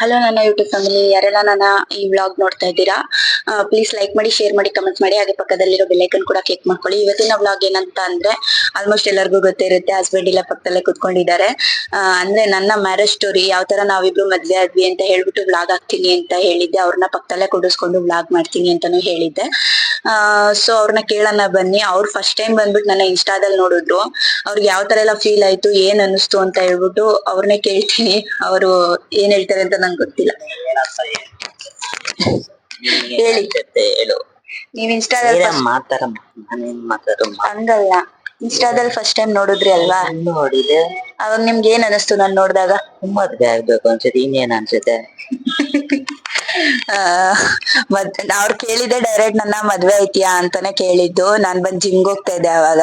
Hello ನನ್ನ YouTube family ಯಾರೆಲ್ಲ ನನ್ನ ಈ ವ್ಲಾಗ್ ನೋಡ್ತಾ ಇದ್ದೀರಾ? ಪ್ಲೀಸ್ ಲೈಕ್ ಮಾಡಿ ಶೇರ್ ಮಾಡಿ ಕಮೆಂಟ್ ಮಾಡಿ. ಹಾಗೆ ಪಕ್ಕದಲ್ಲಿರೋ ಬೆಲ್ಲೈಕನ್ ಕೂಡ ಕ್ಲಿಕ್ ಮಾಡ್ಕೊಳ್ಳಿ. ಇವತ್ತಿನ ವ್ಲಾಗ್ ಏನಂತ ಅಂದ್ರೆ ಆಲ್ಮೋಸ್ಟ್ ಎಲ್ಲರಿಗೂ ಗೊತ್ತಿರುತ್ತೆ ಹಸ್ಬೆಂಡ್ ಇಲ್ಲ ಪಕ್ಕದಲ್ಲೇ ಕುತ್ಕೊಂಡಿದ್ದಾರೆ. ಅಂದ್ರೆ ನನ್ನ ಮ್ಯಾರೇಜ್ ಸ್ಟೋರಿ ಯಾವ ತರ ನಾವಿಬ್ರು ಮದ್ವೆ ಆದ್ವಿ ಅಂತ ಹೇಳ್ಬಿಟ್ಟು ವ್ಲಾಗ್ ಹಾಕ್ತೀನಿ ಅಂತ ಹೇಳಿದ್ದೆ. ಅವ್ರನ್ನ ಪಕ್ಕದಲ್ಲೇ ಕುಡಿಸ್ಕೊಂಡು ವ್ಲಾಗ್ ಮಾಡ್ತೀನಿ ಅಂತಾನು ಹೇಳಿದ್ದೆ. ಸೊ ಅವ್ರನ್ನ ಕೇಳೋಣ ಬನ್ನಿ. ಅವ್ರು ಫಸ್ಟ್ ಟೈಮ್ ಬಂದ್ಬಿಟ್ಟು ನನ್ನ ಇನ್ಸ್ಟಾದಲ್ಲಿ ನೋಡಿದ್ರು. ಅವ್ರಿಗೆ ಯಾವ ತರ ಎಲ್ಲ ಫೀಲ್ ಆಯ್ತು, ಏನ್ ಅನಿಸ್ತು ಅಂತ ಹೇಳ್ಬಿಟ್ಟು ಅವ್ರನ್ನೇ ಕೇಳ್ತೀನಿ. ಅವರು ಏನ್ ಹೇಳ್ತಾರೆ ಅಂತ ನಂಗೆ ಗೊತ್ತಿಲ್ಲ. ಹೇಳಿ. ಹೇಳು. ನೀವ್ ಇನ್ಸ್ಟಾದಲ್ಲಿ ನಾನೇನ್ ಮಾತಾಡಮ್ಮ. ಹಂಗಲ್ಲ. ಇನ್ಸ್ಟಾದಲ್ಲಿ ಫಸ್ಟ್ ಟೈಮ್ ನೋಡಿದ್ರಿ ಅಲ್ವಾ? ನೋಡಿದೆ? ಅವಾಗ ನಿಮ್ಗೆ ಏನ್ ಅನಿಸ್ತು ನಾನ್ ನೋಡಿದಾಗ? ಮದ್ವೆ ಆಗ್ಬೇಕು ಅನ್ಸುತ್ತೆ ಇನ್ನೇನ್ ಅನ್ಸುತ್ತೆ? ಅವ್ರು ಕೇಳಿದೆ ಡೈರೆಕ್ಟ್ ನನ್ನ ಮದ್ವೆ ಐತಿಯಾ ಅಂತಾನೆ ಕೇಳಿದ್ದು. ನಾನ್ ಬಂದ್ ಜಿಮ್ಗೆ ಹೋಗ್ತಾ ಇದ್ದೆ ಅವಾಗ,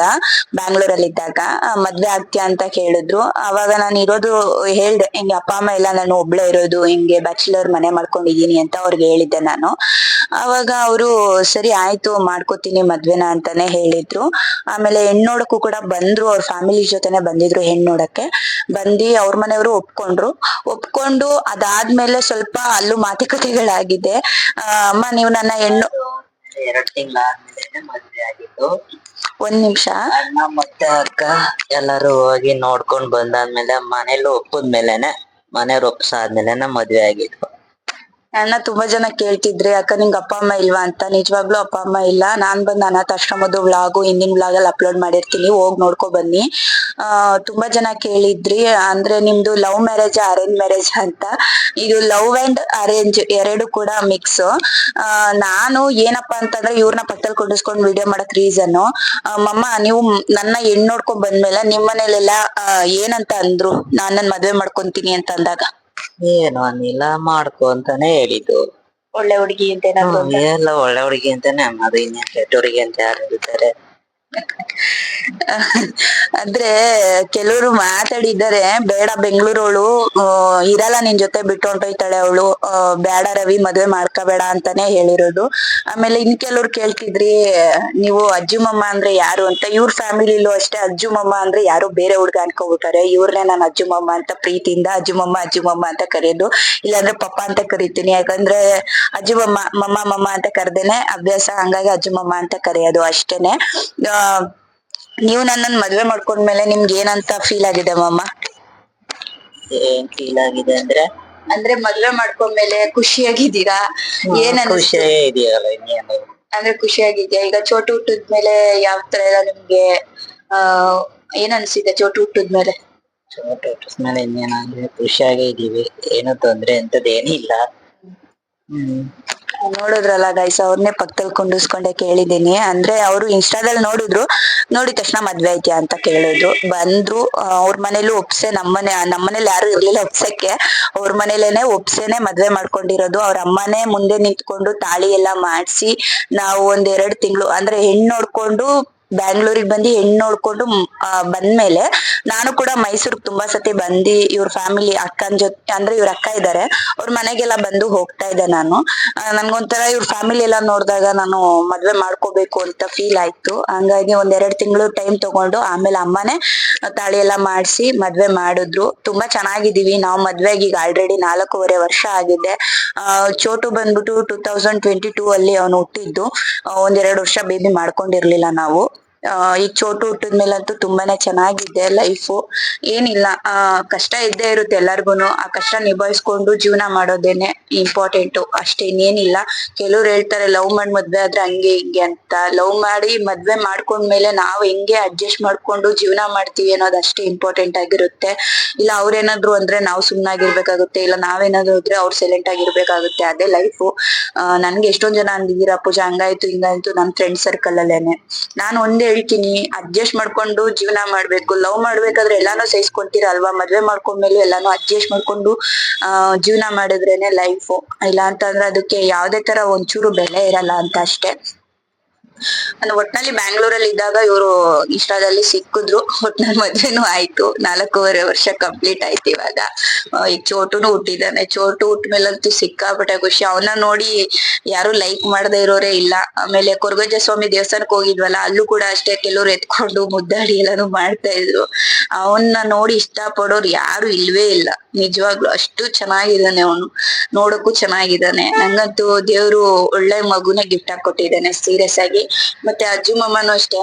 ಬ್ಯಾಂಗ್ಳೂರಲ್ಲಿ ಇದ್ದಾಗ. ಮದ್ವೆ ಆಗ್ತೀಯಾ ಅಂತ ಕೇಳಿದ್ರು. ಅವಾಗ ನಾನು ಇರೋದು ಹೇಳ್ದೆ, ಹಿಂಗೆ ಅಪ್ಪ, ಅಮ್ಮ ಇಲ್ಲ ನಾನು ಒಬ್ಳೆ ಇರೋದು, ಹಿಂಗೆ ಬ್ಯಾಚುಲರ್ ಮನೆ ಮಾಡ್ಕೊಂಡಿದೀನಿ ಅಂತ ಅವ್ರಿಗೆ ಹೇಳಿದ್ದೆ ನಾನು. ಅವಾಗ ಅವರು ಸರಿ ಆಯ್ತು ಮಾಡ್ಕೋತೀನಿ ಮದ್ವೆನ ಅಂತಾನೆ ಹೇಳಿದ್ರು. ಆಮೇಲೆ ಹೆಣ್ಣು ನೋಡಕ್ಕೂ ಕೂಡ ಬಂದ್ರು ಅವ್ರ ಫ್ಯಾಮಿಲಿ ಜೊತೆನೆ ಬಂದಿದ್ರು ಹೆಣ್ ನೋಡಕ್ಕೆ ಬಂದಿ ಅವ್ರ ಮನೆಯವರು ಒಪ್ಕೊಂಡ್ರು. ಒಪ್ಕೊಂಡು ಅದಾದ್ಮೇಲೆ ಸ್ವಲ್ಪ ಅಲ್ಲೂ ಮಾತುಕತೆಗಳಾಗಿದೆ. ಆ, ಅಮ್ಮ ನೀವು ನನ್ನ ಹೆಣ್ಣು ಎರಡ್ ತಿಂಗಳಾದ್ಮೇಲೆ ಮದ್ವೆ ಆಗಿತ್ತು ಒಂದ್ ನಿಮಿಷ. ಮತ್ತೆ ಅಕ್ಕ ಎಲ್ಲಾರು ಹೋಗಿ ನೋಡ್ಕೊಂಡ್ ಬಂದಾದ್ಮೇಲೆ ಮನೇಲಿ ಒಪ್ಪದ್ಮೇಲೆನೆ ಮನೆಯವ್ರು ಒಪ್ಸಾದ್ಮೇಲೆನೆ ಮದ್ವೆ ಆಗಿದ್ದು. ಅಣ್ಣ ತುಂಬಾ ಜನ ಕೇಳ್ತಿದ್ರಿ, ಅಕ್ಕ, ನಿಂಗ್ ಅಪ್ಪ, ಅಮ್ಮ ಇಲ್ವಾ ಅಂತ? ನಿಜವಾಗ್ಲೂ ಅಪ್ಪ, ಅಮ್ಮ ಇಲ್ಲ. ನಾನ್ ಬಂದ್ ಅನಾಥಾಶ್ರಮದ ವ್ಲಾಗ್, ಹಿಂದಿನ ವ್ಲಾಗ್ ಅಲ್ಲಿ ಅಪ್ಲೋಡ್ ಮಾಡಿರ್ತೀನಿ. ಹೋಗ್ ನೋಡ್ಕೊ ಬನ್ನಿ. ಆ, ತುಂಬಾ ಜನ ಕೇಳಿದ್ರಿ, ಅಂದ್ರೆ ನಿಮ್ದು ಲವ್ ಮ್ಯಾರೇಜ್ ಅರೇಂಜ್ ಮ್ಯಾರೇಜ್ ಅಂತ. ಇದು ಲವ್ ಅಂಡ್ ಅರೇಂಜ್ ಎರಡು ಕೂಡ ಮಿಕ್ಸ್ ನಾನು ಏನಪ್ಪಾ ಅಂತಂದ್ರೆ ಇವ್ರನ್ನ ಪಕ್ಕದಲ್ಲಿ ಕುಂಡಿಸ್ಕೊಂಡು ವಿಡಿಯೋ ಮಾಡಕ್ ರೀಸನ್ ಮಮ್ಮ, ನೀವು ನನ್ನ ಹೆಣ್ ನೋಡ್ಕೊಂಡ್ ಬಂದ್ಮೇಲೆ ನಿಮ್ಮನೇಲೆಲ್ಲ ಏನಂತ ಅಂದ್ರು? ನಾನ್ ನನ್ ಮದ್ವೆ ಮಾಡ್ಕೊಂತೀನಿ ಅಂತ ಅಂದಾಗ ಏನು ಅನ್ನಿಲ್ಲ ಮಾಡ್ಕೊ ಅಂತಾನೆ ಹೇಳಿದ್ದು. ಒಳ್ಳೆ ಹುಡುಗಿ ಅಂತ ಏನಾದ್ರು ಎಲ್ಲ ಒಳ್ಳೆ ಹುಡುಗಿ ಅಂತಾನೆ ಅದು ಇನ್ನೇನ್ ಕೆಟ್ಟ ಹುಡುಗಿ ಅಂತ ಯಾರು ಹೇಳ್ತಾರೆ ಅಂದ್ರೆ ಕೆಲವರು ಮಾತಾಡಿದ್ದಾರೆ, ಬೇಡ ಬೆಂಗಳೂರವಳು ಇರಲ್ಲ ನಿನ್ ಜೊತೆ ಬಿಟ್ಟು ಹೊಂಟೋಯ್ತಾಳೆ ಅವಳು ಬೇಡ ರವಿ, ಮದ್ವೆ ಮಾಡ್ಕೋಬೇಡ ಅಂತಾನೆ ಹೇಳಿರೋದು. ಆಮೇಲೆ ಇನ್ ಕೆಲವ್ರು ಕೇಳ್ತಿದ್ರಿ, ನೀವು ಅಜ್ಜು ಮಮ್ಮ ಅಂದ್ರೆ ಯಾರು ಅಂತ, ಇವ್ರ ಫ್ಯಾಮಿಲಿಲೂ ಅಷ್ಟೇ ಅಜ್ಜು ಮಮ್ಮ ಅಂದ್ರೆ ಯಾರು ಬೇರೆ ಹುಡ್ಗ ಅನ್ಕೋಬಿಟ್ಟಾರೆ ಇವ್ರನ್ನೇ ನಾನು ಅಜ್ಜು ಮಮ್ಮ ಅಂತ ಪ್ರೀತಿಯಿಂದ ಅಜ್ಜುಮಮ್ಮ ಅಜ್ಜು ಮಮ್ಮ ಅಂತ ಕರೆಯೋದು. ಇಲ್ಲಾಂದ್ರೆ ಪಪ್ಪ ಅಂತ ಕರಿತೀನಿ, ಯಾಕಂದ್ರೆ ಅಜ್ಜು ಮಮ್ಮ ಮಮ್ಮ ಅಂತ ಕರೆದೇನೆ, ಅಭ್ಯಾಸ ಹಂಗಾಗಿ ಅಜ್ಜು ಮಮ್ಮ ಅಂತ ಕರೆಯೋದು ಅಷ್ಟೇನೆ. ನೀವು ನನ್ನನ್ ಮದ್ವೆ ಮಾಡ್ಕೊಂಡ್ಮೇಲೆ ನಿಮ್ಗೆ ಏನಂತ ಫೀಲ್ ಆಗಿದೆ ಮಾಮ? ಏನ್ ಫೀಲ್ ಆಗಿದೆ ಅಂದ್ರೆ? ಅಂದ್ರೆ ಮದ್ವೆ ಮಾಡ್ಕೊಂಡ್ಮೇಲೆ ಖುಷಿಯಾಗಿದ್ದೀರಾ? ಏನ್? ಖುಷಿ ಇದೆಯಲ್ಲ ಇನ್ನೇನು ಅಂದ್ರೆ ಖುಷಿಯಾಗಿದ್ಯಾ ಈಗ ಚೋಟು ಹುಟ್ಟಿದ್ಮೇಲೆ ಯಾವ ತರ ಎಲ್ಲ ನಿಮ್ಗೆ ಆ ಏನ್ ಅನ್ಸಿದೆ ಚೋಟು ಹುಟ್ಟಿದ್ಮೇಲೆ? ಚೋಟ ಮೇಲೆ ಇನ್ನೇನಾದ್ರೆ ಖುಷಿಯಾಗೇ ಇದೀವಿ ಏನು ತೊಂದ್ರೆ ಅಂತದ್ ಏನಿಲ್ಲ ಹ್ಮ್. ನೋಡಿದ್ರಲ್ಲ ಗೈಸ್ ಅವ್ರನ್ನೇ ಪಕ್ಕದಲ್ಲಿ ಕುಂಡಿಸ್ಕೊಂಡೆ ಕೇಳಿದೀನಿ ಅಂದ್ರೆ ಅವರು ಇನ್ಸ್ಟಾದಲ್ಲಿ ನೋಡಿದ್ರು, ನೋಡಿದ ತಕ್ಷಣ ಮದ್ವೆ ಐತ್ಯಾ ಅಂತ ಕೇಳಿದ್ರು. ಬಂದ್ರು ಅವ್ರ ಮನೇಲೂ ಒಪ್ಸೆ ನಮ್ಮನೆ, ನಮ್ಮನೇಲಿ ಯಾರು ಇರ್ಲಿಲ್ಲ ಒಪ್ಸಕ್ಕೆ. ಅವ್ರ ಮನೇಲೇನೆ ಒಪ್ಸೆನೆ ಮದ್ವೆ ಮಾಡ್ಕೊಂಡಿರೋದು. ಅವ್ರ ಅಮ್ಮನೇ ಮುಂದೆ ನಿಂತ್ಕೊಂಡು ತಾಳಿ ಎಲ್ಲಾ ಮಾಡ್ಸಿ, ನಾವು ಒಂದ್ ಎರಡ್ ತಿಂಗಳು, ಅಂದ್ರೆ ಹೆಣ್ಣು ನೋಡ್ಕೊಂಡು ಬ್ಯಾಂಗ್ಳೂರಿಗೆ ಬಂದು ಹೆಣ್ಣು ನೋಡ್ಕೊಂಡು ಬಂದ್ಮೇಲೆ ನಾನು ಕೂಡ ಮೈಸೂರ್ಗ್ ತುಂಬಾ ಸತಿ ಬಂದಿ ಇವ್ರ ಫ್ಯಾಮಿಲಿ ಅಕ್ಕನ ಜೊತೆ, ಅಂದ್ರೆ ಇವ್ರ ಅಕ್ಕ ಇದಾರೆ, ಅವ್ರ ಮನೆಗೆಲ್ಲ ಬಂದು ಹೋಗ್ತಾ ಇದ್ದೆ ನಾನು. ನನ್ಗೊಂಥರ ಇವ್ರ ಫ್ಯಾಮಿಲಿ ಎಲ್ಲ ನೋಡಿದಾಗ ನಾನು ಮದ್ವೆ ಮಾಡ್ಕೋಬೇಕು ಅಂತ ಫೀಲ್ ಆಯ್ತು. ಹಂಗಾಗಿ ಒಂದ್ ಎರಡ್ ತಿಂಗಳು ಟೈಮ್ ತಗೊಂಡು ಆಮೇಲೆ ಅಮ್ಮನೇ ತಾಳಿ ಎಲ್ಲ ಮಾಡಿಸಿ ಮದ್ವೆ ಮಾಡಿದ್ರು. ತುಂಬಾ ಚೆನ್ನಾಗಿದ್ದೀವಿ. ನಾವು ಮದ್ವೆಗೆ ಈಗ ಆಲ್ರೆಡಿ ನಾಲ್ಕೂವರೆ ವರ್ಷ ಆಗಿದೆ. ಚೋಟು ಬಂದ್ಬಿಟ್ಟು ಟೂ ತೌಸಂಡ್ ಟ್ವೆಂಟಿ ಟೂ ಅಲ್ಲಿ ಅವನು ಹುಟ್ಟಿದ್ದು. ಒಂದೆರಡು ವರ್ಷ ಬೇಬಿ ಮಾಡ್ಕೊಂಡಿರ್ಲಿಲ್ಲ ನಾವು. ಆ, ಚೋಟು ಚೋಟು ಹುಟ್ಟಿದ್ಮೇಲಂತೂ ತುಂಬಾನೇ ಚೆನ್ನಾಗಿದೆ ಲೈಫು ಏನಿಲ್ಲ ಆ ಕಷ್ಟ ಇದ್ದೇ ಇರುತ್ತೆ ಎಲ್ಲಾರ್ಗುನು. ಆ ಕಷ್ಟ ನಿಭಾಯಿಸ್ಕೊಂಡು ಜೀವನ ಮಾಡೋದೇನೆ ಇಂಪಾರ್ಟೆಂಟ್ ಅಷ್ಟೇ ಇನ್ನೇನಿಲ್ಲ. ಕೆಲವ್ರು ಹೇಳ್ತಾರೆ ಲವ್ ಮಾಡಿ ಮದ್ವೆ ಆದ್ರೆ ಹಂಗೆ ಹಿಂಗೆ ಅಂತ. ಲವ್ ಮಾಡಿ ಮದ್ವೆ ಮಾಡ್ಕೊಂಡ್ಮೇಲೆ ನಾವು ಹೆಂಗೆ ಅಡ್ಜಸ್ಟ್ ಮಾಡ್ಕೊಂಡು ಜೀವನ ಮಾಡ್ತೀವಿ ಅನ್ನೋದು ಅಷ್ಟೇ ಇಂಪಾರ್ಟೆಂಟ್ ಆಗಿರುತ್ತೆ. ಇಲ್ಲ ಅವ್ರೇನಾದ್ರು ಅಂದ್ರೆ ನಾವು ಸುಮ್ನಾಗಿರ್ಬೇಕಾಗುತ್ತೆ. ಇಲ್ಲ ನಾವೇನಾದ್ರು ಅಂದ್ರೆ ಅವ್ರು ಸೈಲೆಂಟ್ ಆಗಿರ್ಬೇಕಾಗುತ್ತೆ. ಅದೇ ಲೈಫು ನನ್ಗೆ ಎಷ್ಟೊಂದ್ ಜನ ಅಂದಿದ್ದೀರಾ ಪೂಜಾ ಹಂಗಾಯ್ತು ಹಿಂಗಾಯ್ತು. ನಮ್ ಫ್ರೆಂಡ್ ಸರ್ಕಲ್ ಅಲ್ಲೇನೆ. ನಾನು ಒಂದೇ ಹೇಳ್ತೀನಿ. ಅಡ್ಜಸ್ಟ್ ಮಾಡ್ಕೊಂಡು ಜೀವನ ಮಾಡ್ಬೇಕು. ಲವ್ ಮಾಡ್ಬೇಕಾದ್ರೆ ಎಲ್ಲಾನು ಸಹಿಸ್ಕೊಂತೀರ ಅಲ್ವಾ ಮದ್ವೆ ಮಾಡ್ಕೊಂಡ್ಮೇಲೆ ಎಲ್ಲಾನು ಅಡ್ಜಸ್ಟ್ ಮಾಡ್ಕೊಂಡು ಜೀವನ ಮಾಡಿದ್ರೇನೆ ಲೈಫ್ ಇಲ್ಲ ಅಂತಂದ್ರೆ ಅದಕ್ಕೆ ಯಾವ್ದೇ ತರ ಒಂಚೂರು ಬೆಲೆ ಇರಲ್ಲ ಅಂತ ಅಷ್ಟೇ. ನಾನು ಒಟ್ನಲ್ಲಿ ಬ್ಯಾಂಗ್ಳೂರಲ್ಲಿ ಇದ್ದಾಗ ಇವರು ಇಷ್ಟಾದಲ್ಲಿ ಸಿಕ್ಕಿದ್ರು. ಒಟ್ನಲ್ಲಿ ಮದ್ವೆನೂ ಆಯ್ತು. ನಾಲ್ಕೂವರೆ ವರ್ಷ ಕಂಪ್ಲೀಟ್ ಆಯ್ತು ಇವಾಗ. ಈಗ ಚೋಟುನು ಹುಟ್ಟಿದಾನೆ ಚೋಟು ಹುಟ್ಮೇಲಂತೂ ಸಿಕ್ಕಾಪಟ್ಟೆ ಖುಷಿ. ಅವನ್ನ ನೋಡಿ ಯಾರು ಲೈಕ್ ಮಾಡದೇ ಇರೋರೇ ಇಲ್ಲ. ಆಮೇಲೆ ಕೊರಗಜ್ಜ ಸ್ವಾಮಿ ದೇವಸ್ಥಾನಕ್ಕೆ ಹೋಗಿದ್ವಲ್ಲ, ಅಲ್ಲೂ ಕೂಡ ಅಷ್ಟೇ ಕೆಲವ್ರು ಎತ್ಕೊಂಡು ಮುದ್ದಾಡಿ ಎಲ್ಲಾನು ಮಾಡ್ತಾ ಇದ್ರು. ಅವನ್ನ ನೋಡಿ ಇಷ್ಟ ಪಡೋರು ಯಾರು ಇಲ್ವೇ ಇಲ್ಲ. ನಿಜವಾಗ್ಲು ಅಷ್ಟು ಚೆನ್ನಾಗಿದ್ದಾನೆ ಅವನು. ನೋಡಕ್ಕೂ ಚೆನ್ನಾಗಿದ್ದಾನೆ. ನಂಗಂತೂ ದೇವ್ರು ಒಳ್ಳೆ ಮಗುನ ಗಿಫ್ಟ್ ಆಗಿ ಕೊಟ್ಟಿದ್ದಾನೆ ಸೀರಿಯಸ್ ಆಗಿ ಮತ್ತೆ ಅಜ್ಜು ಮಮ್ಮನು ಅಷ್ಟೇ.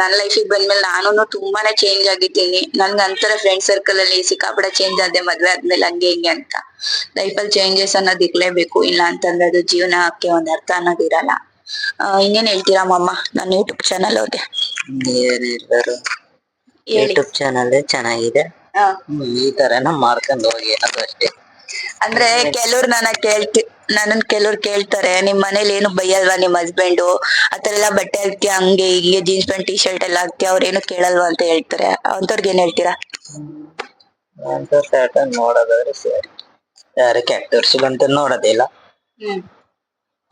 ನನ್ನ ಲೈಫಿಗೆ ಬಂದ್ಮೇಲೆ ನಾನು ತುಂಬಾನೇ ಚೇಂಜ್ ಆಗಿದ್ದೀನಿ. ನನ್ಗೆ ಅಂತರ ಫ್ರೆಂಡ್ ಸರ್ಕಲ್ ಅಲ್ಲಿ ಸಿಕ್ಕಾಪಡ ಚೇಂಜ್ ಆದೆ ಮದ್ವೆ ಆದ್ಮೇಲೆ ಹಂಗೆ ಹಿಂಗೆ ಅಂತ. ಲೈಫಲ್ಲಿ ಚೇಂಜಸ್ ಅನ್ನೋದು ಇರ್ಲೇಬೇಕು. ಇಲ್ಲ ಅಂತಂದ್ರೆ ಅದು ಜೀವನಕ್ಕೆ ಒಂದ್ ಅರ್ಥ ಅನ್ನೋದಿರಲ್ಲ ಇರಲ್ಲ. ಇನ್ನೇನ್ ಹೇಳ್ತೀರಾ ಮಮ್ಮ ನನ್ನ ಯೂಟ್ಯೂಬ್ ಚಾನಲ್ ಅವ್ರಿಗೆ ಏನಿಲ್ಲರು ಯೂಟ್ಯೂಬ್ ಚಾನಲ್ ಚೆನ್ನಾಗಿದೆ. ಈ ತರನ ಮಾಡ್ಕೊಂಡು ಹೋಗಿ ಅದು ಅಷ್ಟೇ. ಅಂದ್ರೆ ಕೆಲವ್ರು ನನ್ನ ಕೇಳ್ತಿ ನನ್ನ ಕೆಲವ್ರು ಕೇಳ್ತಾರೆ ನಿಮ್ ಮನೇಲಿ ಏನು ಬೈಯಲ್ವಾ ನಿಮ್ ಹಸ್ಬೆಂಡು ಆತರ ಎಲ್ಲಾ ಬಟ್ಟೆ ಹಾಕ್ತಿಯ ಹಂಗೆ ಹೀಗೆ ಜೀನ್ಸ್ ಪ್ಯಾಂಟ್ ಟಿ ಶರ್ಟ್ ಎಲ್ಲ ಹಾಕ್ತಿಯ ಅವ್ರೇನು ಕೇಳಲ್ವಾ ಅಂತ ಹೇಳ್ತಾರೆ. ಅಂತವ್ರಿಗೆ ಏನ್ ಹೇಳ್ತೀರಾ? ಅಂತ ಪ್ಯಾಟರ್ನ್ ನೋಡೋದಾದ್ರೆ ಸರಿ. ಯಾರು ಕೆಟ್ಟರ್ಸ್ಗಂತ ನೋಡೋದಿಲ್ಲ.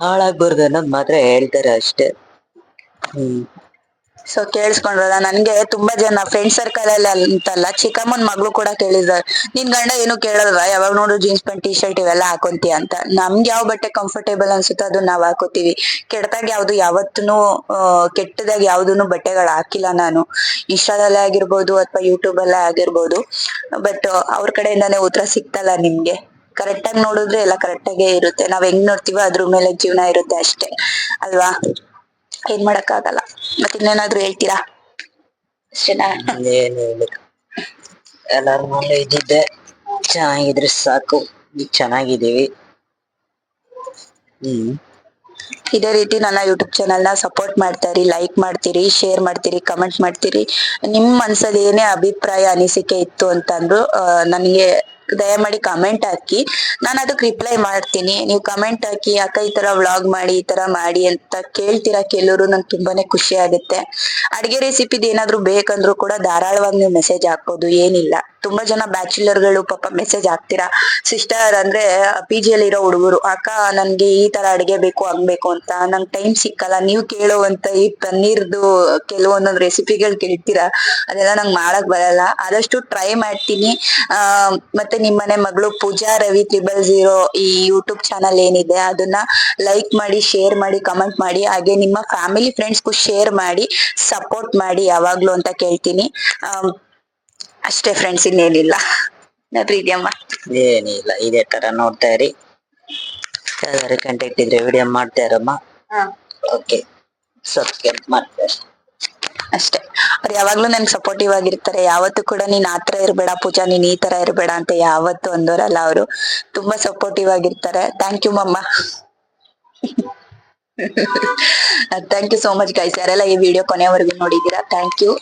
ಹಾಳಾಗ್ಬಾರ್ದು ಅನ್ನೋದ್ ಮಾತ್ರ ಹೇಳ್ತಾರೆ ಅಷ್ಟೇ. ಹ್ಮ್. ಸೊ ಕೇಳಿಸ್ಕೊಂಡ್ರಲ್ಲ? ನನ್ಗೆ ತುಂಬಾ ಜನ ಫ್ರೆಂಡ್ ಸರ್ಕಲ್ ಅಲ್ಲಿ ಅಂತಲ್ಲ, ಚಿಕ್ಕಮ್ಮನ ಮಗಳು ಕೂಡ ಕೇಳಿದ್ದಾರೆ. ನಿನ್ ಗಂಡ ಏನು ಕೇಳಲ್ವಾ? ಯಾವಾಗ ನೋಡು ಜೀನ್ಸ್ ಪ್ಯಾಂಟ್ ಟಿ ಶರ್ಟ್ ಇವೆಲ್ಲ ಹಾಕೊಂತೀಯ ಅಂತ. ನಮ್ಗೆ ಯಾವ ಬಟ್ಟೆ ಕಂಫರ್ಟೇಬಲ್ ಅನ್ಸುತ್ತೋ ಅದು ನಾವ್ ಹಾಕೋತೀವಿ. ಕೆಟ್ಟದಾಗ ಯಾವ್ದು ಯಾವತ್ತೂ ಕೆಟ್ಟದಾಗ ಯಾವ್ದೂನು ಬಟ್ಟೆಗಳು ಹಾಕಿಲ್ಲ ನಾನು. ಇನ್ಸ್ಟಾದಲ್ಲೇ ಆಗಿರ್ಬೋದು ಅಥವಾ ಯೂಟ್ಯೂಬ್ ಅಲ್ಲೇ ಆಗಿರ್ಬೋದು. ಬಟ್ ಅವ್ರ ಕಡೆಯಿಂದಾನೇ ಉತ್ತರ ಸಿಕ್ತಲ್ಲ ನಿಮ್ಗೆ. ಕರೆಕ್ಟ್ ಆಗಿ ನೋಡಿದ್ರೆ ಎಲ್ಲ ಕರೆಕ್ಟ್ ಆಗೇ ಇರುತ್ತೆ. ನಾವ್ ಹೆಂಗ್ ನೋಡ್ತೀವೋ ಅದ್ರ ಮೇಲೆ ಜೀವನ ಇರುತ್ತೆ ಅಷ್ಟೇ. ಅಲ್ವಾ? ಏನ್ ಮಾಡಕ್ಕಾಗಲ್ಲ. ಇನ್ನೇನಾದ್ರೂ ಹೇಳ್ತೀರಾ? ಅಷ್ಟೇನಾ? ಎಲ್ಲಾರ ಇದ್ದಿದ್ದೆ. ಚೆನ್ನಾಗಿದ್ರೆ ಸಾಕು. ಈಗ ಚೆನ್ನಾಗಿದ್ದೀವಿ. ಹ್ಮ್. ಇದೇ ರೀತಿ ನನ್ನ ಯೂಟ್ಯೂಬ್ ಚಾನೆಲ್ನ ಸಪೋರ್ಟ್ ಮಾಡ್ತಾರಿ ಲೈಕ್ ಮಾಡ್ತೀರಿ ಶೇರ್ ಮಾಡ್ತೀರಿ ಕಮೆಂಟ್ ಮಾಡ್ತೀರಿ. ನಿಮ್ ಮನ್ಸಲ್ಲಿ ಏನೇ ಅಭಿಪ್ರಾಯ ಅನಿಸಿಕೆ ಇತ್ತು ಅಂತಂದ್ರು ನನಗೆ ದಯಮಾಡಿ ಕಮೆಂಟ್ ಹಾಕಿ. ನಾನು ಅದಕ್ಕೆ ರಿಪ್ಲೈ ಮಾಡ್ತೀನಿ. ನೀವು ಕಮೆಂಟ್ ಹಾಕಿ, ಅಕ್ಕ, ಈ ತರ ವ್ಲಾಗ್ ಮಾಡಿ, ಈ ತರ ಮಾಡಿ ಅಂತ ಕೇಳ್ತೀರಾ ಕೆಲವರು, ನಂಗೆ ತುಂಬಾನೇ ಖುಷಿ ಆಗುತ್ತೆ. ಅಡಿಗೆ ರೆಸಿಪಿದ್ ಏನಾದ್ರು ಬೇಕಂದ್ರು ಕೂಡ ಧಾರಾಳವಾಗಿ ನೀವು ಮೆಸೇಜ್ ಹಾಕ್ಬೋದು. ಏನಿಲ್ಲ. ತುಂಬಾ ಜನ ಬ್ಯಾಚುಲರ್ಗಳು ಪಾಪ ಮೆಸೇಜ್ ಹಾಕ್ತೀರಾ. ಸಿಸ್ಟರ್ ಅಂದ್ರೆ ಪಿ ಜಿಯಲ್ಲಿ ಇರೋ ಹುಡುಗರು, ಅಕ್ಕ, ನನ್ಗೆ ಈ ತರ ಅಡಿಗೆ ಬೇಕು, ಹಂಗ್ ಬೇಕು ಅಂತ. ನಂಗೆ ಟೈಮ್ ಸಿಕ್ಕಲ್ಲ. ನೀವು ಕೇಳುವಂತ ಈ ಪನ್ನೀರ್ದು ಕೆಲವೊಂದೊಂದು ರೆಸಿಪಿಗಳು ಕೇಳ್ತೀರಾ? ಅದೆಲ್ಲ ನಂಗೆ ಮಾಡಕ್ ಬರಲ್ಲ. ಆದಷ್ಟು ಟ್ರೈ ಮಾಡ್ತೀನಿ. ಮತ್ತೆ ನಿಮ್ಮನೆ ಮಗಳು ಪೂಜಾ ರವಿ ತ್ರಿಬಲ್ ಜೀರೋ ಈ ಯೂಟ್ಯೂಬ್ ಚಾನಲ್ ಏನಿದೆ ಅದನ್ನ ಲೈಕ್ ಮಾಡಿ ಶೇರ್ ಮಾಡಿ ಕಮೆಂಟ್ ಮಾಡಿ ಹಾಗೆ ನಿಮ್ಮ ಫ್ಯಾಮಿಲಿ ಫ್ರೆಂಡ್ಸ್ಗೂ ಶೇರ್ ಮಾಡಿ ಸಪೋರ್ಟ್ ಮಾಡಿ ಯಾವಾಗ್ಲೂ ಅಂತ ಕೇಳ್ತೀನಿ. ಅಷ್ಟೇ ಫ್ರೆಂಡ್ಸ್ ಇನ್ನೇನಿಲ್ಲ. ಪ್ರೀತಿಯಮ್ಮ ಏನಿಲ್ಲ ಇದೇ ತರ ನೋಡ್ತಾ ಇರಿ. ಯಾವ್ದಾದ್ರು ಕಂಟೆಂಟ್ ಇದ್ರೆ ವಿಡಿಯೋ ಮಾಡ್ತಾ ಇರಮ್ಮ. ಓಕೆ ಸಬ್ಸ್ಕ್ರೈಬ್ ಮಾಡ್ತಾರೆ ಅಷ್ಟೇ. ಅವ್ರು ಯಾವಾಗ್ಲೂ ನನ್ಗೆ ಸಪೋರ್ಟಿವ್ ಆಗಿರ್ತಾರೆ. ಯಾವತ್ತೂ ಕೂಡ ನೀನ್ ಆತರ ಇರ್ಬೇಡ ಪೂಜಾ, ನೀನ್ ಈ ತರ ಇರ್ಬೇಡ ಅಂತ ಯಾವತ್ತೂ ಅಂದೋರಲ್ಲ ಅವರು. ತುಂಬಾ ಸಪೋರ್ಟಿವ್ ಆಗಿರ್ತಾರೆ. Thank you mamma. Thank you so much guys ಯಾರೆಲ್ಲ ಈ ವಿಡಿಯೋ ಕೊನೆವರೆಗೂ ನೋಡಿದೀರಾ ಥ್ಯಾಂಕ್ ಯು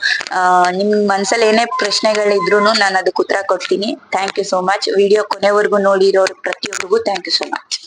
ನಿಮ್ ಮನ್ಸಲ್ಲಿ ಏನೇ ಪ್ರಶ್ನೆಗಳಿದ್ರು ನಾನು ಅದಕ್ಕೆ ಉತ್ತರ ಕೊಡ್ತೀನಿ. Thank you so much video ಕೊನೆವರೆಗೂ ನೋಡಿರೋರು ಪ್ರತಿಯೊಬ್ಬರಿಗೂ ಥ್ಯಾಂಕ್ ಯು ಸೋ ಮಚ್